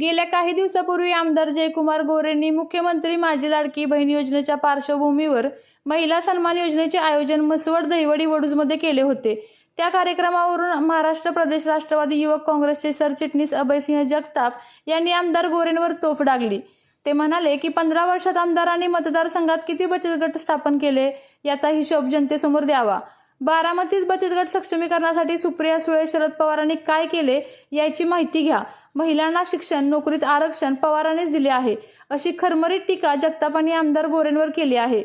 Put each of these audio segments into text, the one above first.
गेल्या काही दिवसापूर्वी आमदार जयकुमार गोरेंनी मुख्यमंत्री माझी लाडकी बहीण योजनेच्या पार्श्वभूमीवर महिला सन्मान योजनेचे आयोजन म्हसवड दहिवडी वडूजमध्ये केले होते. त्या कार्यक्रमावरून महाराष्ट्र प्रदेश राष्ट्रवादी युवक काँग्रेसचे सरचिटणीस अभयसिंह जगताप यांनी आमदार गोरेंवर तोफ डागली. ते म्हणाले की पंधरा वर्षात आमदारांनी मतदारसंघात किती बचत गट स्थापन केले याचा हिशोब जनतेसमोर द्यावा. बारामतीत बचत गट सक्षमीकरणासाठी सुप्रिया सुळे शरद पवारांनी काय केले याची माहिती घ्या. महिलांना शिक्षण नोकरीत आरक्षण पवारांनीच दिले आहे अशी खरमरीत टीका जगतापांनी आमदार गोरेंवर केली आहे.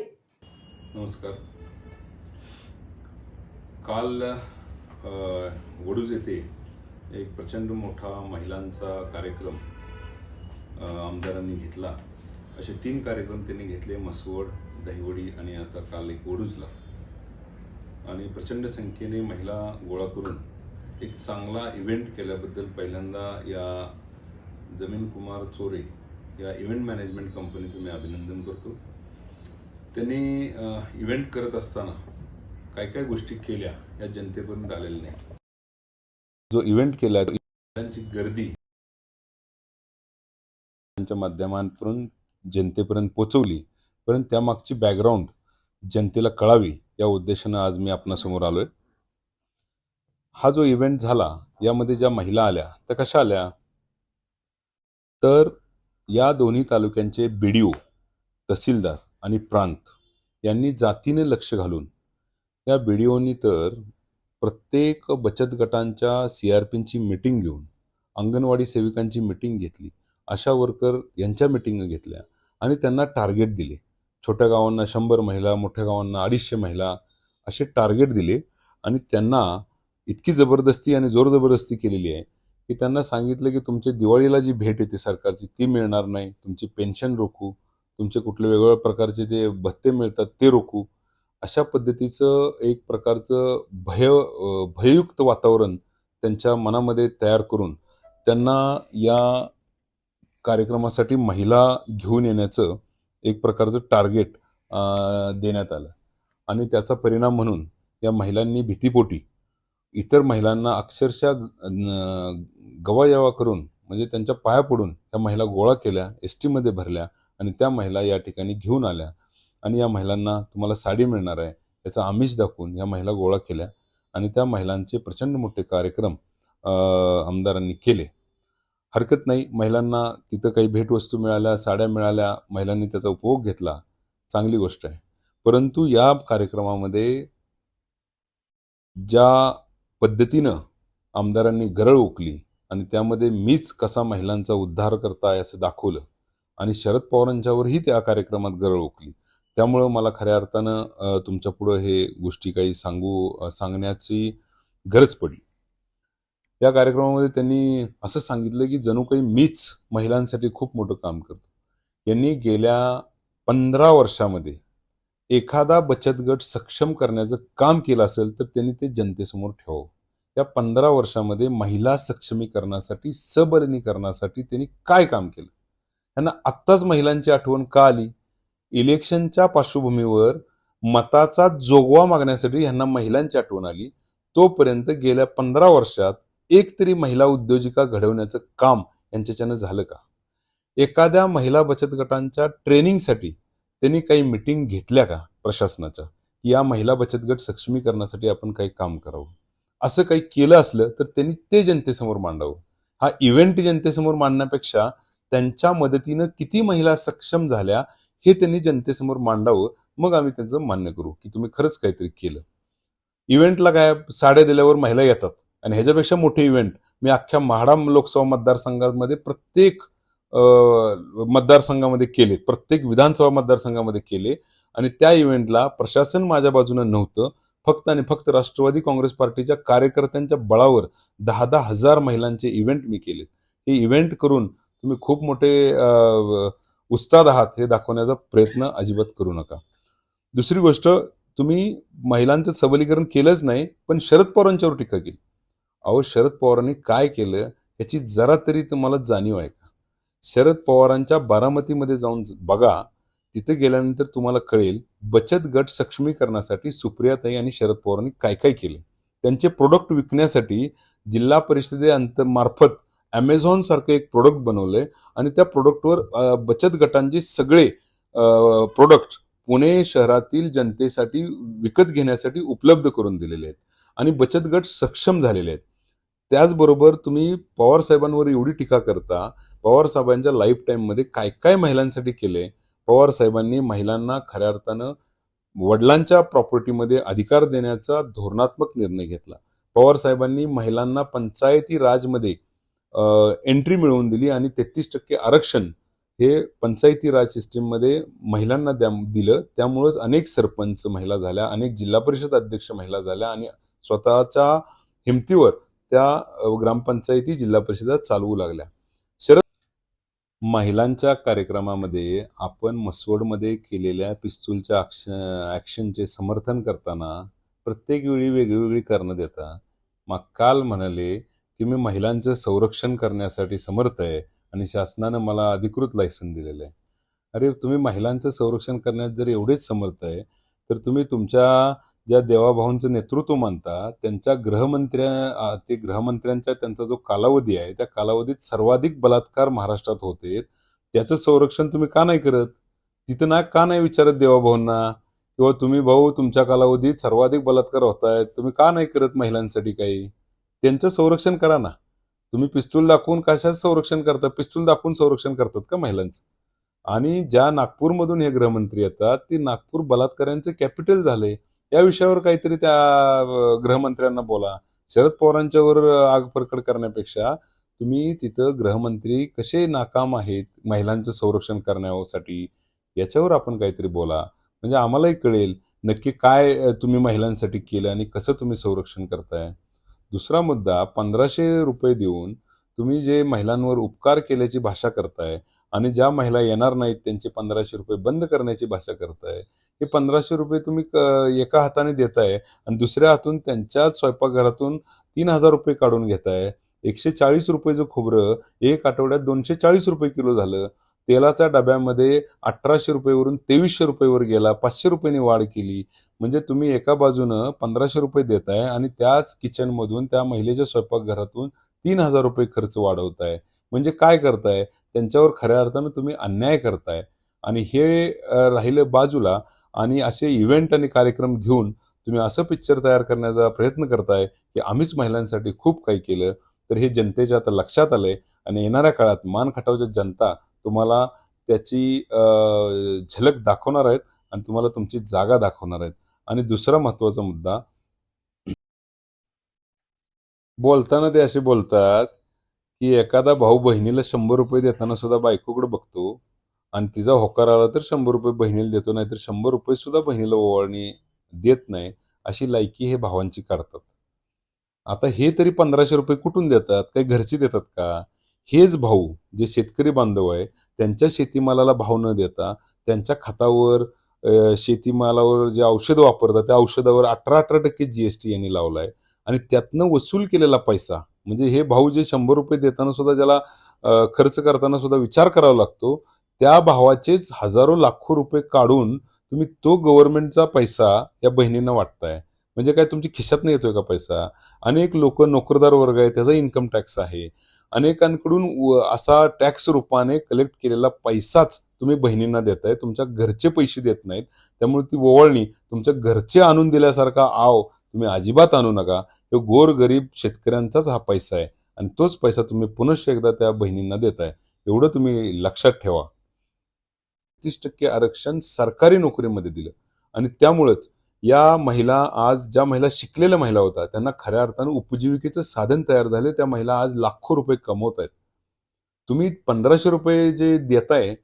नमस्कार. काल अ, वडूज येथे एक प्रचंड मोठा महिलांचा कार्यक्रम आमदारांनी घेतला. असे तीन कार्यक्रम त्यांनी घेतले मसवड दहिवडी आणि आता काल एक वडूजला. आणि प्रचंड संख्येने महिला गोळा करून एक चांगला इव्हेंट केल्याबद्दल पहिल्यांदा या जमीन कुमार चोरे या इव्हेंट मॅनेजमेंट कंपनीचं मी अभिनंदन करतो. त्यांनी इव्हेंट करत असताना काय काय गोष्टी केल्या या जनतेपर्यंत आलेल्या नाही जो इव्हेंट केला त्यांची गर्दी त्यांच्या माध्यमातून जनतेपर्यंत पोचवली. परंतु त्यामागची बॅकग्राऊंड जनतेला कळावी या उद्देशानं आज मी आपणासमोर आलोय. हा जो इव्हेंट झाला यामध्ये ज्या महिला आल्या त्या कशा आल्या? तर या दोन्ही तालुक्यांचे बीडीओ तहसीलदार आणि प्रांत यांनी जातीने लक्ष घालून या बीडीओनी तर प्रत्येक बचत गटांच्या सी आर पींची मिटिंग घेऊन अंगणवाडी सेविकांची मिटिंग घेतली आशा वर्कर यांच्या मिटिंग घेतल्या आणि त्यांना टार्गेट दिले. छोट्या गावांना शंभर महिला मोठ्या गावांना अडीचशे महिला असे टार्गेट दिले आणि त्यांना इतकी जबरदस्ती आणि जोर जबरदस्ती केलेली आहे की त्यांना सांगितलं की तुमच्या दिवाळीला जी भेट येते सरकारची ती मिळणार नाही. तुमची पेन्शन रोखू. तुमचे कुठले वेगवेगळ्या प्रकारचे ते भत्ते मिळतात ते रोखू. अशा पद्धतीचं एक प्रकारचं भय भयुक्त भययुक्त वातावरण त्यांच्या मनामध्ये तयार करून त्यांना या कार्यक्रमासाठी महिला घेऊन येण्याचं एक प्रकारचं टार्गेट देण्यात आलं. आणि त्याचा परिणाम म्हणून या महिलांनी भीतीपोटी इतर महिलांना अक्षरशः गवायवा गवायावा करून म्हणजे त्यांच्या पाया पडून त्या महिला गोळा केल्या एस टीमध्ये भरल्या आणि त्या महिला या ठिकाणी घेऊन आल्या. आणि या महिलांना तुम्हाला साडी मिळणार आहे याचा आमिष दाखवून या महिला गोळा केल्या आणि त्या महिलांचे प्रचंड मोठे कार्यक्रम आमदारांनी केले. हरकत नाही महिलांना तिथं काही भेटवस्तू मिळाल्या साड्या मिळाल्या महिलांनी त्याचा उपभोग घेतला. चांगली गोष्ट आहे. परंतु या कार्यक्रमामध्ये ज्या पद्धतीनं आमदारांनी गरळ ओकली आणि त्यामध्ये मीच कसा महिलांचा उद्धार करताय असं दाखवलं आणि शरद पवारांच्यावरही त्या कार्यक्रमात गरळ ओकली त्यामुळं मला खऱ्या अर्थानं तुमच्या तुमच्यापुढं हे गोष्टी काही सांगू सांगण्याची गरज पडली. या कार्यक्रमामध्ये त्यांनी असं सांगितलं की जणू काही मीच महिलांसाठी खूप मोठं काम करतो. यांनी गेल्या पंधरा वर्षामध्ये एखादा बचत गट सक्षम करण्याचं काम केलं असेल तर त्यांनी ते जनतेसमोर ठेवावं. या पंधरा वर्षामध्ये महिला सक्षमीकरणासाठी सबलीकरणासाठी त्यांनी काय काम केलं? त्यांना आत्ताच महिलांची आठवण का आली? इलेक्शनच्या पार्श्वभूमीवर मताचा जोगवा मागण्यासाठी यांना महिलांची आठवण आली. तोपर्यंत गेल्या पंधरा वर्षात एक तरी महिला उद्योजिका घडवण्याचं काम यांच्याच्यानं झालं का? एखाद्या महिला बचत गटांच्या ट्रेनिंगसाठी त्यांनी काही मिटिंग घेतल्या का प्रशासनाच्या? या महिला बचत गट सक्षमीकरणासाठी आपण काही काम करावं? असं काही केलं असलं तर त्यांनी ते जनतेसमोर मांडावं. हा इव्हेंट जनतेसमोर मांडण्यापेक्षा त्यांच्या मदतीनं किती महिला सक्षम झाल्या हे त्यांनी जनतेसमोर मांडावं. मग आम्ही त्यांचं मान्य करू की तुम्ही खरंच काहीतरी केलं. इव्हेंटला काय साड्या दिल्यावर महिला येतात. आणि ह्याच्यापेक्षा मोठे इव्हेंट मी अख्ख्या म्हाडा लोकसभा मतदारसंघामध्ये प्रत्येक मतदारसंघामध्ये केले. प्रत्येक विधानसभा मतदारसंघामध्ये केले. आणि त्या इव्हेंटला प्रशासन माझ्या बाजूनं नव्हतं. फक्त आणि फक्त राष्ट्रवादी काँग्रेस पार्टीच्या कार्यकर्त्यांच्या बळावर दहा दहा हजार महिलांचे इव्हेंट मी केले हे इव्हेंट करून तुम्ही खूप मोठे अं, उस्ताद आहात हे दाखवण्याचा प्रयत्न अजिबात करू नका. दुसरी गोष्ट तुम्ही महिलांचं सबलीकरण केलंच नाही पण शरद पवारांच्यावर टीका केली. अहो शरद पवारांनी काय केलं याची जरा तरी तुम्हाला जाणीव आहे का? शरद पवारांच्या बारामतीमध्ये जाऊन बघा तिथे गेल्यानंतर तुम्हाला कळेल बचत गट सक्षमीकरणासाठी सुप्रियाताई आणि शरद पवारांनी काय काय केले. त्यांचे प्रोडक्ट विकण्यासाठी जिल्हा परिषदे अंत मार्फत ॲमेझॉनसारखं एक प्रोडक्ट बनवलं आहे आणि त्या प्रोडक्टवर बचत गटांचे सगळे प्रोडक्ट पुणे शहरातील जनतेसाठी विकत घेण्यासाठी उपलब्ध करून दिलेले आहेत आणि बचत गट सक्षम झालेले आहेत. त्याचबरोबर तुम्ही पवार साहेबांवर एवढी टीका करता पवार साहेबांच्या लाईफ टाईममध्ये काय काय महिलांसाठी केले पवार साहेबांनी महिलांना खऱ्या अर्थानं वडिलांच्या प्रॉपर्टीमध्ये अधिकार देण्याचा धोरणात्मक निर्णय घेतला. पवार साहेबांनी महिलांना पंचायती राजमध्ये एंट्री मिळवून दिली आणि तेहतीस टक्के आरक्षण हे पंचायती राज सिस्टीममध्ये महिलांना द्या दिलं. त्यामुळंच अनेक सरपंच महिला झाल्या अनेक जिल्हा परिषद अध्यक्ष महिला झाल्या आणि स्वतःच्या हिमतीवर त्या ग्रामपंचायती जिल्हा परिषदा चालवू लागल्या. महिलांच्या कार्यक्रमामध्ये आपण मसवडमध्ये केलेल्या पिस्तूलच्या ॲक्शनचे समर्थन करताना प्रत्येक वेळी वेगवेगळी कारणं देता. मग काल म्हणाले की मी महिलांचं संरक्षण करण्यासाठी समर्थ आहे आणि शासनानं मला अधिकृत लायसन दिलेलं आहे. अरे तुम्ही महिलांचं संरक्षण करण्यात जर एवढेच समर्थ आहे तर तुम्ही तुमच्या ज्या देवाभाऊंचं नेतृत्व मानता त्यांच्या गृहमंत्र्या ते गृहमंत्र्यांच्या त्यांचा जो कालावधी आहे त्या कालावधीत सर्वाधिक बलात्कार महाराष्ट्रात होते. त्याचं संरक्षण तुम्ही का नाही करत? तिथं ना का नाही विचारत देवाभाऊंना? किंवा तुम्ही भाऊ तुमच्या कालावधीत सर्वाधिक बलात्कार होत आहेत तुम्ही का नाही करत महिलांसाठी काही? त्यांचं संरक्षण करा ना. तुम्ही पिस्तूल दाखवून कशाचं संरक्षण करता? पिस्तूल दाखवून संरक्षण करतात का महिलांचं? आणि ज्या नागपूरमधून हे गृहमंत्री येतात ते नागपूर बलात्कारांचे कॅपिटल झाले. या विषयावर काहीतरी त्या गृहमंत्र्यांना बोला. शरद पवारांच्यावर आग परकड करण्यापेक्षा तुम्ही तिथं गृहमंत्री कसे नाकाम आहेत महिलांचं संरक्षण करण्यासाठी याच्यावर आपण काहीतरी बोला. म्हणजे आम्हालाही कळेल नक्की काय तुम्ही महिलांसाठी केलं आणि कसं तुम्ही संरक्षण करताय. दुसरा मुद्दा पंधराशे रुपये देऊन तुम्ही जे महिलांवर उपकार केल्याची भाषा करताय आणि ज्या महिला येणार नाहीत त्यांचे पंधराशे रुपये बंद करण्याची भाषा करताय हे पंधराशे रुपये तुम्ही क- एका हाताने देताय आणि दुसऱ्या हातून त्यांच्याच स्वयंपाकघरातून तीन हजार रुपये काढून घेताय. एकशे चाळीस रुपयेचं खोबरं एक आठवड्यात दोनशे चाळीस रुपये किलो झालं. तेलाच्या डब्यामध्ये अठराशे रुपयेवरून तेवीसशे रुपयेवर गेला पाचशे रुपयेने वाढ केली. म्हणजे तुम्ही एका बाजूनं पंधराशे रुपये देताय आणि त्याच किचनमधून त्या महिलेच्या स्वयंपाकघरातून तीन हजार रुपये खर्च वाढवताय. म्हणजे काय करताय? त्यांच्यावर खऱ्या अर्थानं तुम्ही अन्याय करताय. आणि हे राहिलं बाजूला आणि असे इव्हेंट आणि कार्यक्रम घेऊन तुम्ही असं पिक्चर तयार करण्याचा प्रयत्न करताय की आम्हीच महिलांसाठी खूप काही केलं तर हे जनतेच्या आता लक्षात आलंय आणि येणाऱ्या काळात मान खटावच्या जनता तुम्हाला त्याची झलक दाखवणार आहेत आणि तुम्हाला तुमची जागा दाखवणार आहेत. आणि दुसरा महत्त्वाचा मुद्दा बोलताना ते असे बोलतात की एखादा भाऊ बहिणीला शंभर रुपये देताना सुद्धा बायकोकडे बघतो. आणि तिचा होकार आला तर शंभर रुपये बहिणीला देतो नाही तर शंभर रुपये सुद्धा बहिणीला ओवाळणी देत नाही अशी लायकी हे भावांची काढतात. आता हे तरी पंधराशे रुपये कुठून देतात? काही घरची देतात का? हेच भाऊ जे शेतकरी बांधव आहे त्यांच्या शेतीमालाला भाव न देता त्यांच्या खतावर शेतीमालावर जे औषधं वापरतात त्या औषधावर अठरा अठरा टक्के जी एस टी यांनी लावला आहे आणि त्यातनं वसूल केलेला पैसा म्हणजे हे भाऊ जे शंभर रुपये देताना सुद्धा ज्याला खर्च करताना सुद्धा विचार करावा लागतो त्या भावाचेच हजारो लाखो रुपये काढून तुम्ही तो गव्हर्नमेंटचा पैसा या बहिणींना वाटताय. म्हणजे काय तुमची खिशातनं येतोय का पैसा? अनेक लोक नोकरदार वर्ग आहे त्याचा इन्कम टॅक्स आहे. अनेकांकडून व- असा टॅक्स रूपाने कलेक्ट केलेला पैसाच तुम्ही बहिणींना देताय. तुमच्या घरचे पैसे देत नाहीत. त्यामुळे ती ओवळणी तुमच्या घरचे आणून दिल्यासारखा आव तुम्ही अजिबात आणू नका. तो गोरगरीब शेतकऱ्यांचाच हा पैसा आहे. आणि तोच पैसा तुम्ही पुनश्च एकदा त्या बहिणींना देताय. एवढं तुम्ही लक्षात ठेवा. तीस टक्के आरक्षण सरकारी नोकरीमध्ये दिलं. आणि त्यामुळंच या महिला आज ज्या महिला शिकलेल्या महिला होत्या त्यांना खऱ्या अर्थानं उपजीविकेचं साधन तयार झाले. त्या महिला आज लाखो रुपये कमवत आहेत. तुम्ही पंधराशे रुपये जे देताय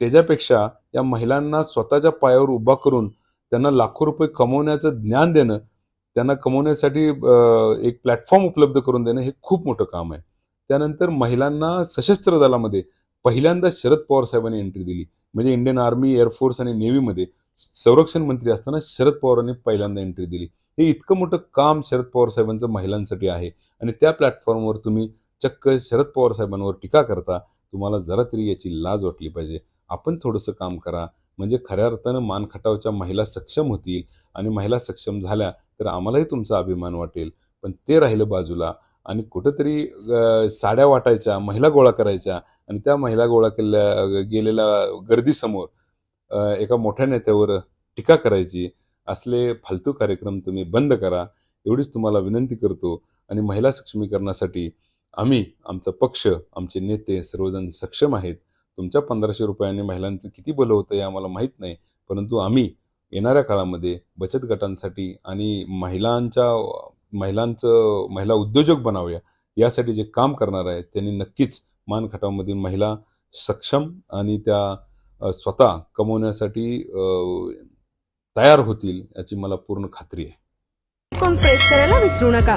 त्याच्यापेक्षा या महिलांना स्वतःच्या पायावर उभा करून त्यांना लाखो रुपये कमवण्याचं ज्ञान देणं त्यांना कमवण्यासाठी एक प्लॅटफॉर्म उपलब्ध करून देणं हे खूप मोठं काम आहे. त्यानंतर महिलांना सशस्त्र दलामध्ये पहिल्यांदा शरद पवार साहेबांनी एंट्री दिली. म्हणजे इंडियन आर्मी एअरफोर्स आणि नेव्हीमध्ये संरक्षण मंत्री असताना शरद पवारांनी पहिल्यांदा एंट्री दिली. हे इतकं मोठं काम शरद पवार साहेबांचं महिलांसाठी आहे. आणि त्या प्लॅटफॉर्मवर तुम्ही चक्क शरद पवार साहेबांवर टीका करता तुम्हाला जरा तरी याची लाज वाटली पाहिजे. आपण थोडंसं काम करा. म्हणजे खऱ्या अर्थानं मानखटावच्या महिला सक्षम होतील आणि महिला सक्षम झाल्या तर आम्हालाही तुमचा अभिमान वाटेल. पण ते राहिलं बाजूला आणि कुठंतरी साड्या वाटायच्या महिला गोळा करायच्या. आणि त्या महिला गोळा केलेल्या गेलेल्या गर्दीसमोर एका मोठ्या नेत्यावर टीका करायची असले फालतू कार्यक्रम तुम्ही बंद करा एवढीच तुम्हाला विनंती करतो आणि महिला सक्षमीकरणासाठी आम्ही आमचा पक्ष आमचे नेते सर्वजण सक्षम आहेत. तुमच्या पंधराशे रुपयांनी महिलांचं किती भलं होतं हे आम्हाला माहीत नाही परंतु आम्ही येणाऱ्या काळामध्ये बचत गटांसाठी आणि महिलांच्या महिलांचं महिला उद्योजक बनावूया यासाठी जे काम करणार आहे त्यांनी नक्कीच मानखटावमधील महिला सक्षम आणि त्या स्वतः कमवण्यासाठी तयार होतील याची मला पूर्ण खात्री आहे. कोण करायला विसरू नका.